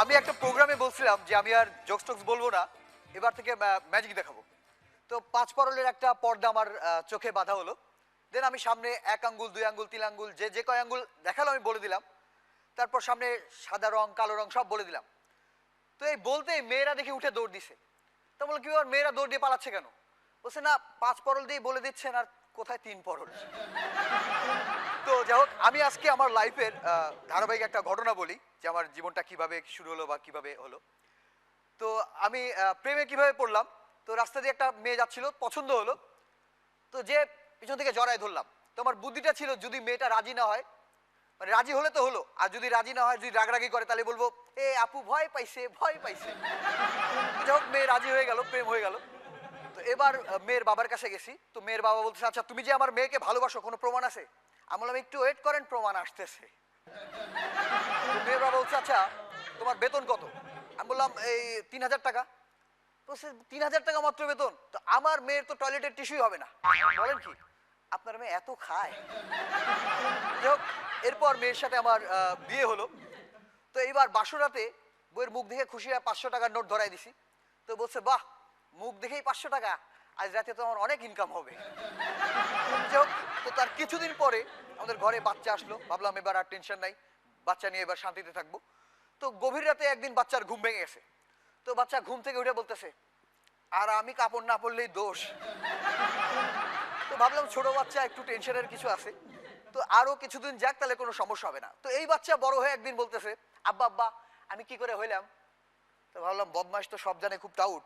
আমি একটা প্রোগ্রামে বলছিলাম যে আমি আর জোকস টোকস বলব না, এবার থেকে ম্যাজিক দেখাবো। তো পাঁচ পরলের একটা পর্দা আমার চোখে বাধা হলো। দেন আমি সামনে এক আঙ্গুল, দুই আঙ্গুল, তিন আঙ্গুল, যে যে কয় আঙ্গুল দেখাল আমি বলে দিলাম। তারপর সামনে সাদা রং, কালো রং সব বলে দিলাম। তো এই বলতেই মেয়েরা দেখে উঠে দৌড় দিছে। তা বলল কি ব্যাপার মেয়েরা দৌড় দিয়ে পালাচ্ছে কেন? বলছে, না, পাঁচ পরল দিয়ে বলে দিচ্ছেন, আর কোথায় তিন পরল? তো যাই হোক, আমি আজকে আমার লাইফের ধারাবাহিক একটা ঘটনা বলি, যে আমার জীবনটা কীভাবে শুরু হলো বা কীভাবে হলো। তো আমি প্রেমে কীভাবে পড়লাম, তো রাস্তা দিয়ে একটা মেয়ে যাচ্ছিল, পছন্দ হলো। তো যে পিছন থেকে জড়ায় ধরলাম। তো আমার বুদ্ধিটা ছিল, যদি মেয়েটা রাজি না হয় মানে রাজি হলে তো হলো, আর যদি রাজি না হয়, যদি রাগরাগি করে, তাহলে বলব, এ আপু, ভয় পাইছে ভয় পাইছে। যাই হোক, মেয়ে রাজি হয়ে গেল, প্রেম হয়ে গেল। তো এবার মেয়ের বাবার কাছে গেছি। তো মেয়ের বাবা বলতেছে আচ্ছা তুমি যে আমার মেয়েকে ভালোবাসো, কোনো প্রমাণ আছে? আমি বললাম একটু ওয়েট করেন, প্রমাণ আসতেছে। মেয়ের বলছে আচ্ছা তোমার বেতন কত? আমি বললাম, এই তিন হাজার টাকা। বলছে, তিন হাজার টাকা মাত্র বেতন? তো আমার মেয়ের তো টয়লেটের টিস্যুই হবে না। বলেন কি, আপনার মেয়ে এত খায়। যাই এরপর মেয়ের সাথে আমার বিয়ে হলো। তো এইবার বাসুরাতে বইয়ের মুখ দেখে খুশি হয়ে পাঁচশো টাকার নোট ধরাই দিছি। তো বলছে, বাহ, মুখ দেখেই পাঁচশো টাকা। আজ রাতে তো আমার অনেক ইনকাম হবে। যাই তো তার কিছুদিন পরে আমাদের ঘরে বাচ্চা আসলো। ভাবলাম এবার আর টেনশন নাই, বাচ্চা নিয়ে এবার শান্তিতে থাকব। তো গভীর রাতে একদিন বাচ্চার ঘুম ভেঙে গেছে। তো বাচ্চা ঘুম থেকে উঠে বলতেছে, আর আমি কাপড় না পরলেই দোষ। তো ভাবলাম ছোট বাচ্চা, একটু টেনশনের কিছু আছে। তো আরও কিছুদিন যাক, তাহলে কোনো সমস্যা হবে না। তো এই বাচ্চা বড় হয়ে একদিন বলতেছে, আব্বা আব্বা, আমি কি করে হইলাম? তো ভাবলাম বদমাস তো সব জানে, খুব টাউট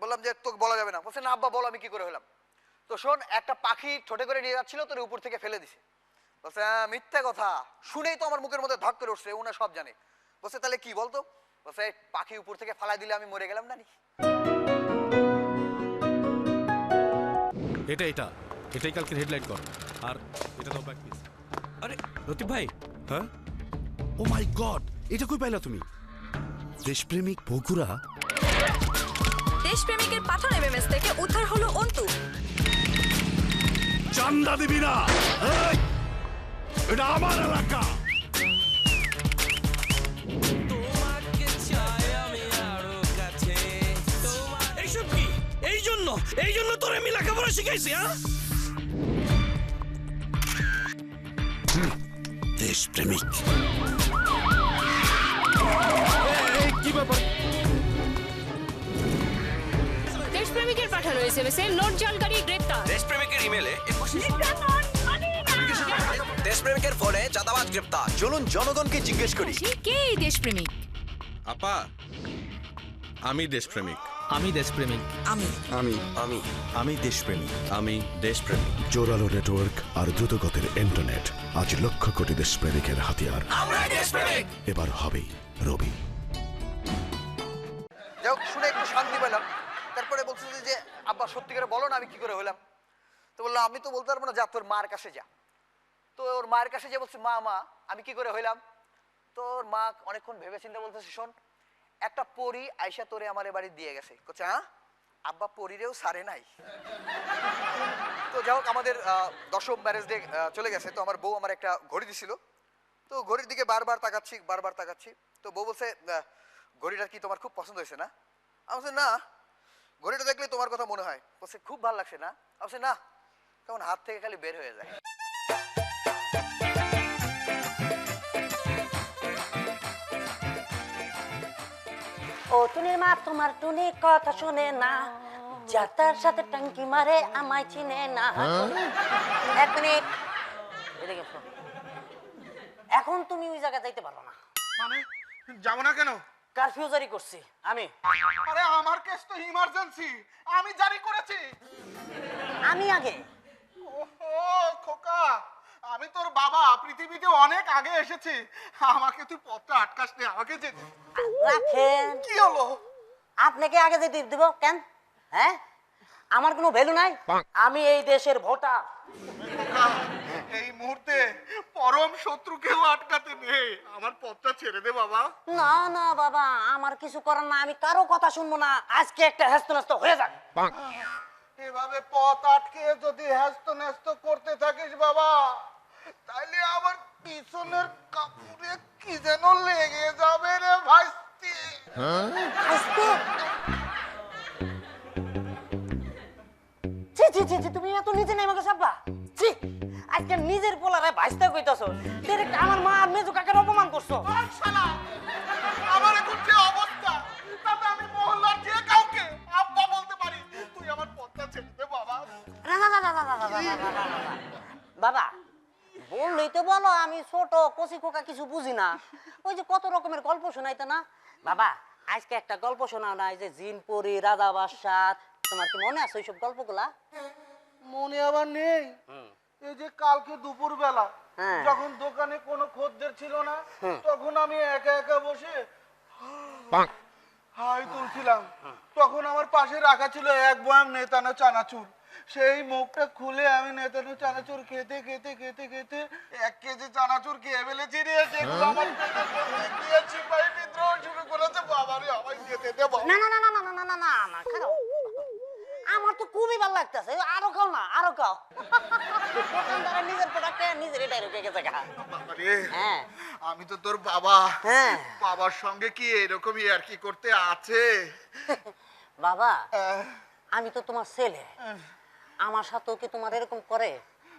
বললাম যে, তোকে বলা যাবে না। বলছে, না, আব্বা, বলো, আমি কি করে হলাম তো শোন একটা পাখি ঠোঁটে করে নিয়ে যাচ্ছিল তোর উপর থেকে ফেলে দিছে। বলছে "হ্যাঁ, মিথ্যা কথা। শুনেই তো আমার মুখের মধ্যে ধক করে উঠছে ওনা সব জানে। বলছে তাহলে কি বলতো? বলছে পাখি উপর থেকে ফালাই দিলে আমি মরে গেলাম না নি এটা এটা। এটাই কালকে হেডলাইট কর। আর এটা তো ব্যাক পিস আরে লতিফ ভাই। হ্যাঁ? ও মাই গড এটা কই পাইলা তুমি? দেশপ্রেমিক বগুড়া দেশপ্রেমিকের পাঠানো এমএমএস থেকে উদ্ধার হলো অন্তু। চান্দা দিবি না। এটা আমার এলাকা। তোমাকে চাই আমি কাছে তোমার এইসব কি? এই জন্য? এই জন্য তোর আমি লেখাপড়া শিখাইছি হ্যাঁ? দেশপ্রেমিক। এর নোট জানকারী গ্রেপ্তার। দেশপ্রেমিকের ইমেলে দেশপ্রেমিকের ফোনে চাঁদাবাজ গ্রেপ্তার। চলুন জনগণকে জিজ্ঞেস করি। কে দেশপ্রেমিক? আপা আমি দেশপ্রেমিক। আমি দেশপ্রেমিক। আমি। আমি। আমি। দেশপ্রেমী আমি দেশপ্রেমিক। জোরালো নেটওয়ার্ক আর দ্রুতগতির ইন্টারনেট আজ লক্ষ কোটি দেশপ্রেমিকের হাতিয়ার। আমরা দেশপ্রেমিক! এবার হবেই রবি। আব্বা, সত্যি করে বলো না, আমি কি করে হলাম তো বললাম আমি তো বলতে পারব না, যা, তোর মার কাছে যা। তো ওর মায়ের কাছে যে বলছে, মা মা, আমি কি করে হইলাম? তো ওর মা অনেকক্ষণ ভেবে চিন্তা বলতেছে, শোন, একটা পরি আয়সা তোরে আমার বাড়ি দিয়ে গেছে। কোচা হ্যাঁ? আব্বা পরিরেও সারে নাই। তো যাই হোক, আমাদের দশম ম্যারেজ ডে চলে গেছে। তো আমার বউ আমার একটা ঘড়ি দিছিল। তো ঘড়ির দিকে বারবার তাকাচ্ছি বারবার তাকাচ্ছি। তো বউ বলছে ঘড়িটা কি তোমার খুব পছন্দ হয়েছে না? আমি না। ঘড়িটা দেখলে তোমার কথা মনে হয়। বলছে খুব ভালো লাগছে না? বলছি না। তখন হাত থেকে খালি বের হয়ে যায়। ও টুনির মা তোমার টুনি কথা শুনে না। যাতার সাথে টাঙ্কি মারে আমায় চিনে না। এক মিনিট। এদিকে। এখন তুমি ওই জায়গায় যাইতে পারো না। মানে? যাব না কেন? কারফিউ জারি করছি? আমি। আরে আমার কেস তো ইমার্জেন্সি আমি জারি করেছি। আমি আগে। ও খোকা আমি তোর বাবা পৃথিবীতে অনেক আগে এসেছি। আমাকে তুই পথটা আটকাস নে আমাকে যে রাখেন। কি হলো? আপনাকে আগে যেতে দিব কেন? হ্যাঁ? আমার কোনো ভ্যালু নাই? আমি এই দেশের ভোটার। এই মুহূর্তে পরম শত্রুকেও আটকাতে নেই। আমার পথটা ছেড়ে দে বাবা। না না বাবা আমার কিছু করার না আমি কারও কথা শুনব না। আজকে একটা হ্যাস্ত ন্যস্ত হয়ে যাক। এভাবে পথ আটকে যদি হ্যাস্ত ন্যস্ত করতে থাকিস বাবা তাইলে আমার পিছনের কাপড়ে কি যেন লেগে যাবে রে ভাইস্তি। আজকে জি জি জি তুমি এত নিজে নাই আমাকে সাব্বা জি আজকে নিজের পোলারে ভাইস্তা কইতাছো ডাইরেক্ট আমার মা আর মেজু কাকার অপমান করছ আমার এখন যে অবস্থা তাতে আমি মহল্লার যে কাউকে আব্বা বলতে পারি তুই আমার পথটা ছেড়ে দে বাবা না না না না না না বাবা বললেই তো বলো আমি ছোট কচি খোকা কিছু বুঝি না ওই যে কত রকমের গল্প শোনাইতে না বাবা আজকে একটা গল্প শোনাও না এই যে জিনপুরি রাজা বাদশাহ তোমার কি মনে আছে ওইসব গল্পগুলা মনে আবার নেই এই যে কালকে দুপুর বেলা হ্যাঁ। যখন দোকানে কোনো খদ্দের ছিল না তখন আমি একা একা বসে হাই তুলছিলাম তখন আমার পাশে রাখা ছিল এক বয়াম নেতানো চানাচুর সেই মুখটা খুলে আমি নেতানো চানাচুর খেতে খেতে খেতে খেতে এক কেজি চানাচুর খেয়ে ফেলেছি রে আমার বিদ্রোহ শুরু করেছে বাবারে আমায় খেতে দে বাবা। না না না না না না না না না আমার তো খুবই ভালো লাগতেছে। আরও খাও না আরও খাও। নিজের প্রোডাক্টে নিজের এটাই রেখে গেছে হ্যাঁ। আমি তো তোর বাবা। হ্যাঁ। বাবার সঙ্গে কি এরকমই আর কি করতে আছে? বাবা আহ, আমি তো তোমার ছেলে। আমার সাথেও কি তোমার এরকম করে?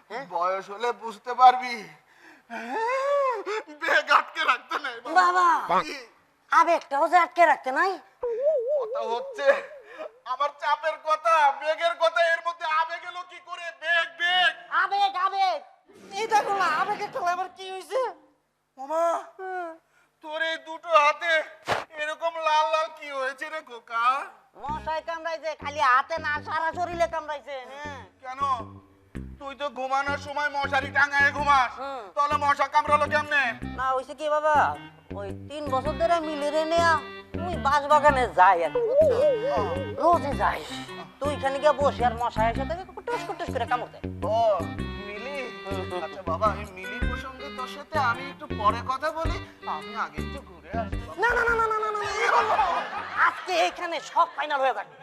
হ্যাঁ? বয়স হলে বুঝতে পারবি। বেগ আটকে রাখতে নেই বাবা। আবেগটাও যে আটকে রাখতে নাই। কথা হচ্ছে আমার চাপের কথা বেগের কথা এর মধ্যে আবেগ এলো কি করে? বেগ বেগ আবেগ আবেগ। এই দেখো না আবেগের খেলা আবার কি হয়েছে মামা তোর এই দুটো হাতে এরকম লাল লাল কি হয়েছে রে খোকা? মশাই কামড়াইছে খালি হাতে না সারা শরীরে কামড়াইছে হ্যাঁ। কেন? তুই তো ঘুমানোর সময় মশারি টাঙায় ঘুমাস। তাহলে মশা কামড়ালো কেমনে? না হয়েছে কি বাবা? ওই তিন বছর ধরে মিলে রে নেয়া। তুই বাস বাগানে যাই আর রোজে যাই। তুই এখানে গিয়ে বসে আর মশাই এসে তোকে করে কামড় দেয়। ও মিলি? আচ্ছা বাবা আমি মিলি প্রসঙ্গে তোর সাথে আমি একটু পরে কথা বলি। আমি আগে একটু ঘুরে আসি। না না না না না না আজকে এখানে সব ফাইনাল হয়ে যাবে।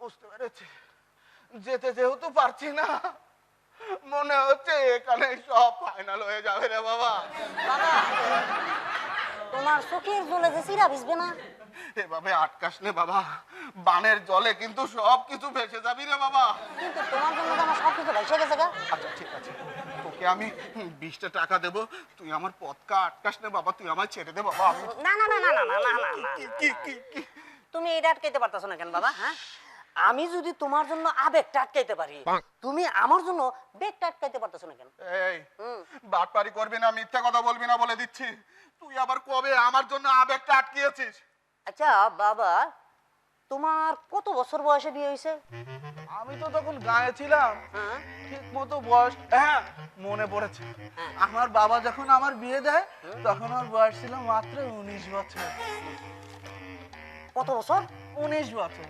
বুঝতে পেরেছি। যেতে যেহেতু পারছি না মনে হচ্ছে এখানে সব ফাইনাল হয়ে যাবে রে বাবা তোমার চোখের জলে যে সিরা ভিজবে না? এভাবে আটকাস নে বাবা। বানের জলে কিন্তু সব কিছু ভেসে যাবি রে বাবা। কিন্তু তোমার জন্য তো আমার সব কিছু ভেসে গেছে গা। আচ্ছা ঠিক আছে। তোকে আমি বিশটা টাকা দেবো। তুই আমার পথকা আটকাস নে বাবা। তুই আমায় ছেড়ে দে বাবা। না না না না না না না না কি কি কি তুমি এটা আটকাইতে পারতেছো না কেন বাবা হ্যাঁ? আমি যদি তোমার জন্য আবেগটা আটকাইতে পারি তুমি আমার জন্য বেগটা আটকাইতে পারতেছো না কেন? এই। বাটপারি করবি না মিথ্যা কথা বলবি না বলে দিচ্ছি। তুই আবার কবে আমার জন্য আবেগটা আটকিয়েছিস? আচ্ছা বাবা তোমার কত বছর বয়সে বিয়ে হয়েছে আমি তো তখন গায়ে ছিলাম। হ্যাঁ। ঠিক মতো বয়স হ্যাঁ মনে পড়েছে। আমার বাবা যখন আমার বিয়ে দেয় তখন আমার বয়স ছিল মাত্র উনিশ বছর। কত বছর? উনিশ বছর।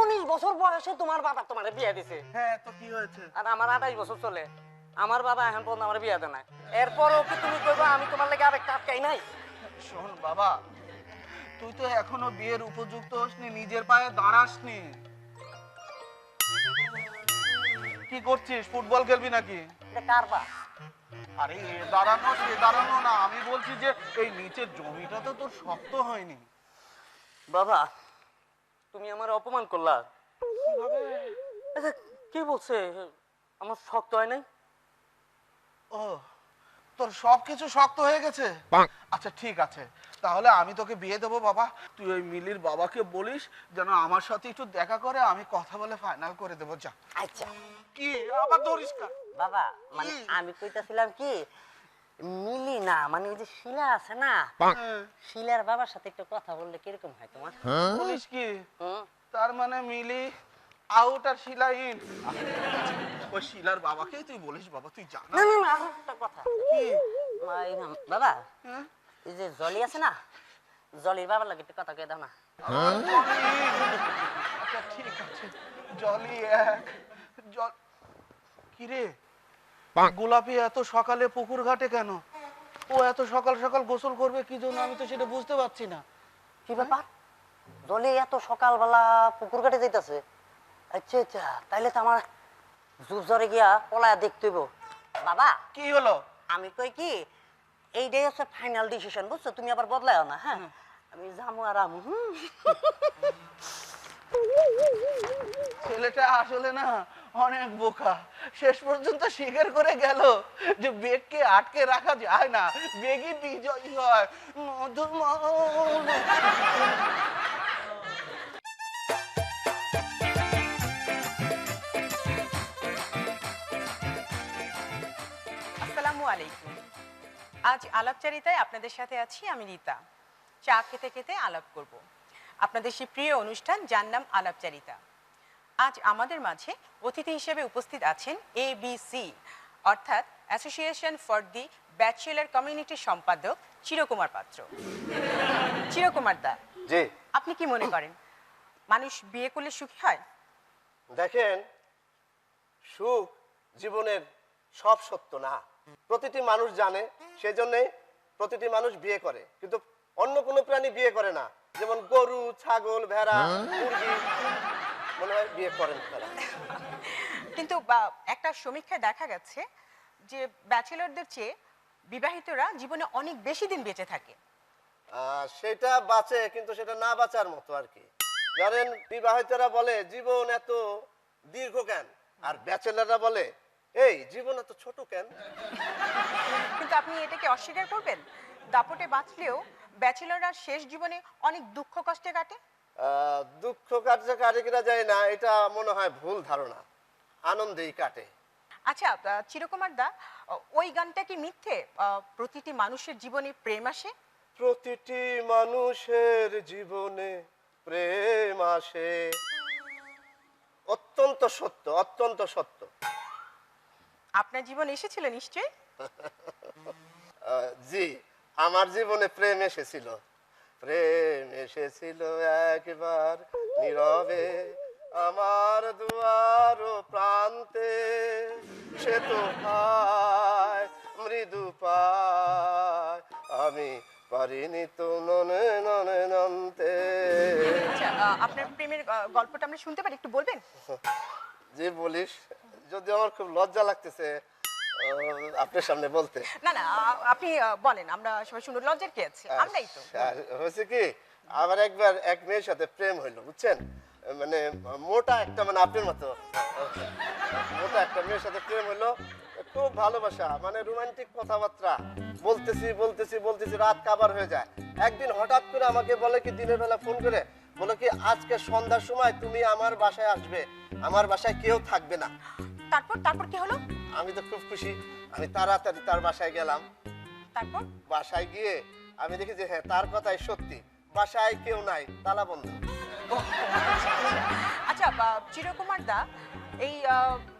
উনিশ বছর বয়সে তোমার বাবা তোমার বিয়ে দিছে। হ্যাঁ তো কি হয়েছে? আর আমার আঠাইশ বছর চলে। আমার বাবা এখন পর্যন্ত আমার বিয়ে দেয় এরপরও কি তুমি কইবা আমি তোমার লেগে আবেগটা আটকাই নাই? শোন বাবা তুই তো এখনও বিয়ের উপযুক্ত হসনি নিজের পায়ে দাঁড়াসনি। কি করছিস? ফুটবল খেলবি নাকি? এটা কার বা আরে এ দাঁড়ানো সে দাঁড়ানো না। আমি বলছি যে এই নিচের জমিটা তো তোর শক্ত হয়নি। বাবা তুমি আমার অপমান করলা। আচ্ছা, কি বলছে? আমার শক্ত হয় নাই? ও তোর সব কিছু শক্ত হয়ে গেছে? আচ্ছা ঠিক আছে। তাহলে আমি তোকে বিয়ে দেবো বাবা। তুই ওই মিলির বাবাকে বলিস যেন আমার সাথে একটু দেখা করে আমি কথা বলে ফাইনাল করে দেবো। যা। আচ্ছা। কি? আবার ধরিস? বাবা মানে আমি কইতাছিলাম কি মিলি না মানে ওই যে শিলা আছে না? হ্যাঁ, শিলার বাবার সাথে একটু কথা বললে কীরকম হয় তোমার? বলিস কি? তার মানে মিলি আউট আর শিলা ইন ওই শিলার বাবাকেই তুই বলিস বাবা তুই জানা? না না না একটা কথা। কি? মা- বাবা হ্যাঁ? এই যে জলি আছে না? জলির বাবার লাগে একটু কথা কে দাও না। আচ্ছা ঠিক আছে। জলি এক জল কিরে? গোলাপি এত সকালে পুকুর ঘাটে কেন? ও এত সকাল সকাল গোসল করবে কি জন্য? আমি তো সেটা বুঝতে পারছি না। কি ব্যাপার? জলি এত সকালবেলা পুকুর ঘাটে যাইতাছে? আচ্ছা আচ্ছা তাইলে তো আমার জুজরে গিয়া পলায়া দেখতে হইব। বাবা কি হলো? আমি কই কি এইটাই হচ্ছে ফাইনাল ডিসিশন বুঝছ? তুমি আবার বদলাও না হ্যাঁ? আমি যাব আর আমু হুম। ছেলেটা আসলে না অনেক বোকা। শেষ পর্যন্ত স্বীকার করে গেল যে বেগকে আটকে রাখা যায় না। বেগই বিজয়ী হয়। মধুমল আসসালামু আলাইকুম। আজ আলাপচারিতায় আপনাদের সাথে আছি আমি রীতা। চা খেতে খেতে আলাপ করব। আপনাদের সেই প্রিয় অনুষ্ঠান যার নাম আলাপচারিতা। আজ আমাদের মাঝে অতিথি হিসেবে উপস্থিত আছেন এবিসি অর্থাৎ অ্যাসোসিয়েশন ফর দি ব্যাচেলার কমিউনিটির সম্পাদক চিরকুমার পাত্র। চিরকুমার দা জি। আপনি কি মনে করেন মানুষ বিয়ে করলে সুখী হয়? দেখেন সুখ জীবনের সব সত্য না। প্রতিটি মানুষ জানে সেজন্যে প্রতিটি মানুষ বিয়ে করে। কিন্তু অন্য কোনো প্রাণী বিয়ে করে না। যেমন গরু ছাগল ভেড়া মুরগি। মনে হয় বিয়ে করেন তারা। কিন্তু একটা সমীক্ষায় দেখা গেছে যে ব্যাচেলরদের চেয়ে বিবাহিতরা জীবনে অনেক বেশি দিন বেঁচে থাকে। সেটা বাঁচে কিন্তু সেটা না বাঁচার মতো আর কি। জানেন বিবাহিতরা বলে জীবন এত দীর্ঘ কেন? আর ব্যাচেলাররা বলে এই জীবন এত ছোট কেন? কিন্তু আপনি এটাকে অস্বীকার করবেন? দাপটে বাঁচলেও ব্যাচেলররা শেষ জীবনে অনেক দুঃখ কষ্টে কাটে? দুঃখ কাটে যায় না এটা মনে হয় ভুল ধারণা। আনন্দেই কাটে। আচ্ছা চিরকুমার দা ওই গানটা কি মিথ্যে? প্রতিটি মানুষের জীবনে প্রেম আসে? প্রতিটি মানুষের জীবনে প্রেম আসে। অত্যন্ত সত্য অত্যন্ত সত্য। আপনার জীবন এসেছিল নিশ্চয়ই? আহ, জি আমার জীবনে প্রেম এসেছিল। প্রেম এসেছিল একবার নীরবে আমার দুয়ার প্রান্তে। সে তো পায় মৃদু পায়। আমি পারিনি তো ননে ননে নন্তে। আচ্ছা আপনার প্রেমের গল্পটা আমরা শুনতে পারি একটু বলবেন? যে বলিস। যদি আমার খুব লজ্জা লাগতেছে আপনার সামনে বলতে। না না আপনি বলেন আমরা সবাই শুনুন লজ্জার কি আছে? আমরাই তো। হয়েছে কি? আমার একবার এক মেয়ের সাথে প্রেম হইল বুঝছেন? মানে মোটা একটা মানে আপনার মতো। মোটা একটা মেয়ের সাথে প্রেম হইল খুব ভালোবাসা মানে রোমান্টিক কথাবার্তা। বলতেছি বলতেছি বলতেছি রাত কাবার হয়ে যায়। একদিন হঠাৎ করে আমাকে বলে কি দিনের বেলা ফোন করে বলে কি আজকে সন্ধ্যার সময় তুমি আমার বাসায় আসবে। আমার বাসায় কেউ থাকবে না। তারপর তারপর কি হলো? আমি তো খুব খুশি। আমি তাড়াতাড়ি তার বাসায় গেলাম। তারপর? বাসায় গিয়ে আমি দেখি যে হ্যাঁ তার কথাই সত্যি। বাসায় কেউ নাই তালা বন্ধ। আচ্ছা চিরকুমার দা এই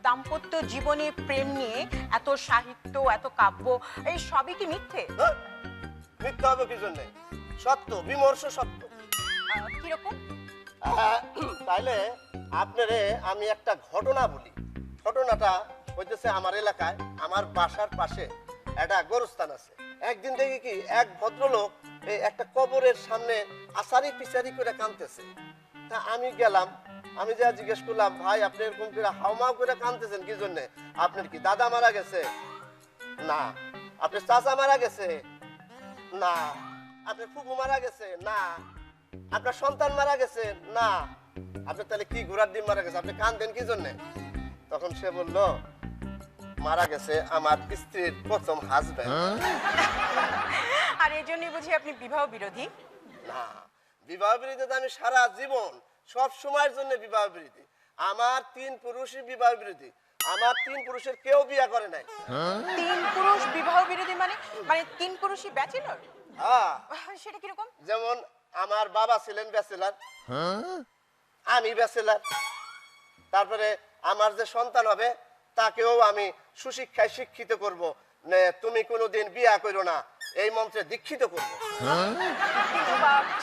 দাম্পত্য জীবনে প্রেম নিয়ে এত সাহিত্য এত কাব্য এই সবই কি মিথ্যে? হ্যাঁ? মিথ্যা হবে কি জন্যে? সত্য বিমর্ষ সত্য। কীরকম? তাইলে আপনারে আমি একটা ঘটনা বলি। ঘটনাটা হইতেছে আমার এলাকায়, আমার বাসার পাশে একটা গোরস্থান আছে। একদিন দেখি কি এক ভদ্রলোক এই একটা কবরের সামনে আসারি পিসারি করে কাঁদতেছে। তা আমি গেলাম, আমি যা জিজ্ঞেস করলাম, ভাই, আপনি এরকম করে হাউমাউ করে কাঁদতেছেন কি জন্য? আপনার কি দাদা মারা গেছে? না, আপনার চাচা মারা গেছে। না, আপনার ফুফু মারা গেছে? না, আপনার সন্তান মারা গেছে? না, আপনার তাহলে কি ঘোড়ার ডিম মারা গেছে? আপনি কান্দেন কি জন্য? তখন সে বলল মারা গেছে আমার স্ত্রীর প্রথম হাজব্যান্ড আর এই জন্যই বুঝি আপনি বিবাহ বিরোধী? না বিবাহ বিরোধী আমি সারা জীবন সব সময়ের জন্য বিবাহ বিরোধী। আমার তিন পুরুষই বিবাহ বিরোধী। আমার তিন পুরুষের কেউ বিয়ে করে নাই। তিন পুরুষ বিবাহ বিরোধী মানে মানে তিন পুরুষই ব্যাচেলর হ্যাঁ। সেটা কীরকম? যেমন আমার বাবা ছিলেন ব্যাচেলার আমি ব্যাচেলার তারপরে আমার যে সন্তান হবে তাকেও আমি সুশিক্ষায় শিক্ষিত করব। নে, তুমি কোনোদিন বিয়া করো না এই মন্ত্রে দীক্ষিত করব।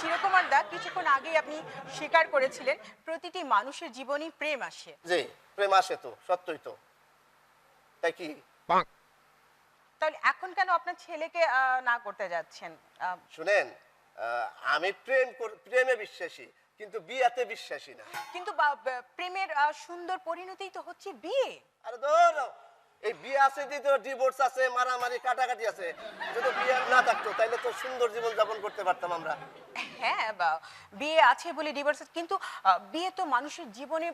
চিরকুমার দা কিছুক্ষণ আগেই আপনি স্বীকার করেছিলেন প্রতিটি মানুষের জীবনেই প্রেম আসে। জি প্রেম আসে তো সত্যই তো। তাই কি? তাহলে এখন কেন আপনার ছেলেকে আহ, না করতে যাচ্ছেন? আহ, শুনেন আহ, আমি প্রেম কর- প্রেমে বিশ্বাসী। কিন্তু বিয়াতে বিশ্বাসী না। কিন্তু প্রেমের সুন্দর পরিণতি তো হচ্ছে বিয়ে। আরে ধর এই বিয়ে আছে তো ডিভোর্স আছে মারামারি কাটাকাটি আছে যদি বিয়ে না থাকতো তাইলে তো সুন্দর জীবন যাপন করতে পারতাম আমরা। হ্যাঁ বা বিয়ে আছে বলে ডিভোর্স কিন্তু বিয়ে তো মানুষের জীবনে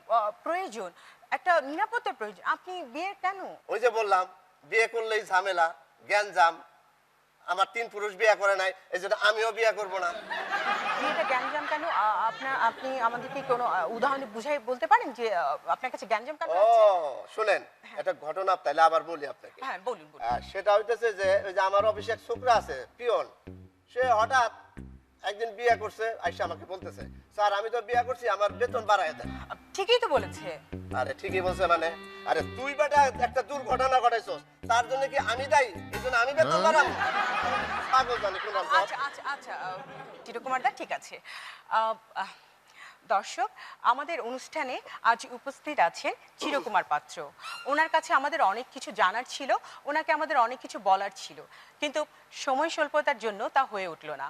প্রয়োজন একটা নিরাপত্তার প্রয়োজন। আপনি বিয়ে কেন? ওই যে বললাম বিয়ে করলেই ঝামেলা জ্ঞানজাম। আমার তিন পুরুষ বিয়ে করে নাই এই জন্য আমিও বিয়ে করব না। বিয়েটা গ্যাঞ্জাম কেন? আপনার আপনি আমাদেরকে কোনো উদাহরণ বুঝাই বলতে পারেন যে আপনার কাছে গ্যাঞ্জাম কেন ও শুনেন একটা ঘটনা তাইলে আবার বলি আপনাকে। হ্যাঁ বলুন বলুন। সেটা হইতেছে যে ওই যে আমার অফিসে এক ছোকরা আছে পিয়ন। সে হঠাৎ একদিন বিয়ে করছে আইসা আমাকে বলতেছে স্যার আমি তো বিয়ে করছি আমার বেতন বাড়ায় দেন। ঠিকই তো বলেছে। আরে ঠিকই বলছে মানে? আরে তুই বেটা একটা দুর্ঘটনা ঘটাইছস তার জন্য কি আমি দায়ী? এই জন্য আমি বেতন বাড়াবো? পাগল জানি কোন আচ্ছা আচ্ছা আচ্ছা চিরকুমার দা ঠিক আছে। দর্শক আমাদের অনুষ্ঠানে আজ উপস্থিত আছেন চিরকুমার পাত্র। ওনার কাছে আমাদের অনেক কিছু জানার ছিল ওনাকে আমাদের অনেক কিছু বলার ছিল। কিন্তু সময় স্বল্পতার জন্য তা হয়ে উঠল না।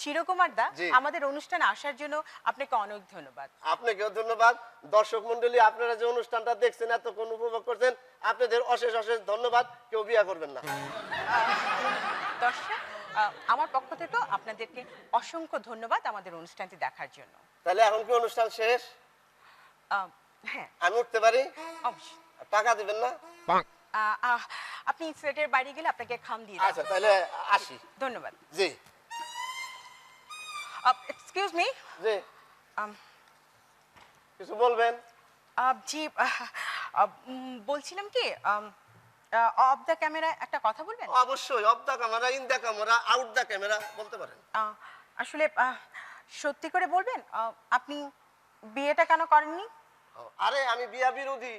চিরকুমার দা আমাদের অনুষ্ঠানে আসার জন্য আপনাকে অনেক ধন্যবাদ। আপনাকেও ধন্যবাদ। দর্শক মন্ডলী আপনারা যে অনুষ্ঠানটা দেখছেন এতক্ষণ উপভোগ করছেন আপনাদের অশেষ অশেষ ধন্যবাদ। কেউ বিয়ে করবেন না। দর্শক আমার পক্ষ থেকে আপনাদেরকে অসংখ্য ধন্যবাদ আমাদের অনুষ্ঠানটি দেখার জন্য। তাহলে এখন কি অনুষ্ঠান শেষ? আহ, হ্যাঁ। আমি উঠতে পারি? টাকা দিবেন না? আপনি সেটের বাইরে গেলে আপনাকে খাম দিয়ে আচ্ছা তাহলে আসি। ধন্যবাদ। জি। এক্সকিউজ মি জি। কিছু বলবেন? জি বলছিলাম কি অফ দ্য ক্যামেরা একটা কথা বলবেন? অবশ্যই off the camera in the camera out the camera বলতে পারেন। আসলে সত্যি করে বলবেন আপনি বিয়েটা কেন করেননি? আরে আমি বিয়া বিরোধী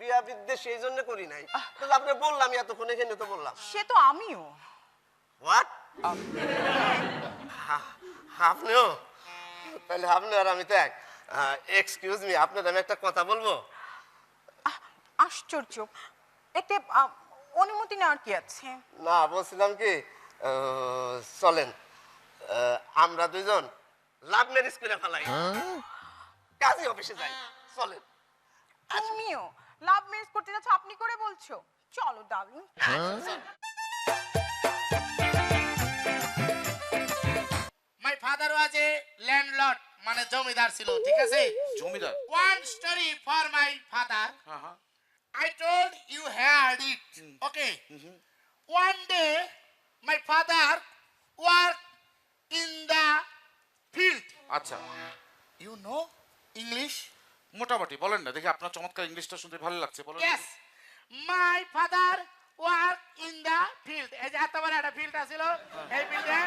বিয়া বিদ্বেষ এই জন্য করি নাই। তাহলে আপনি বললাম এতক্ষণ এখানে তো বললাম। সে তো আমিও। হোয়াট আপনিও তাহলে আপনি আর আমি তো এক এক্সকিউজ মি আপনার আমি একটা কথা বলব? আহ, আশ্চর্য। এতে অনুমতি নেওয়ার কি আছে? না বলছিলাম কি চলেন। আমরা দুইজন লাভ ম্যারেজ করে ফেলাই। কাজী অফিসে যাই। চলেন। তুমিও লাভ ম্যারেজ করতে যাচ্ছ আপনি করে বলছো। চলো ডার্লিং ওয়াজ এ ল্যান্ডলর্ড মানে জমিদার ছিল ঠিক আছে? জমিদার। One story for my father I told you had it okay one day my father work in the field আচ্ছা। ইউ নো ইংলিশ মোটামুটি বলেন না দেখি আপনার চমৎকার ইংলিশটা শুনতে ভালো লাগছে বলেন yes my father work in the field এই যে এত বড় একটা ফিল্ড আছিল এই ফিল্ডে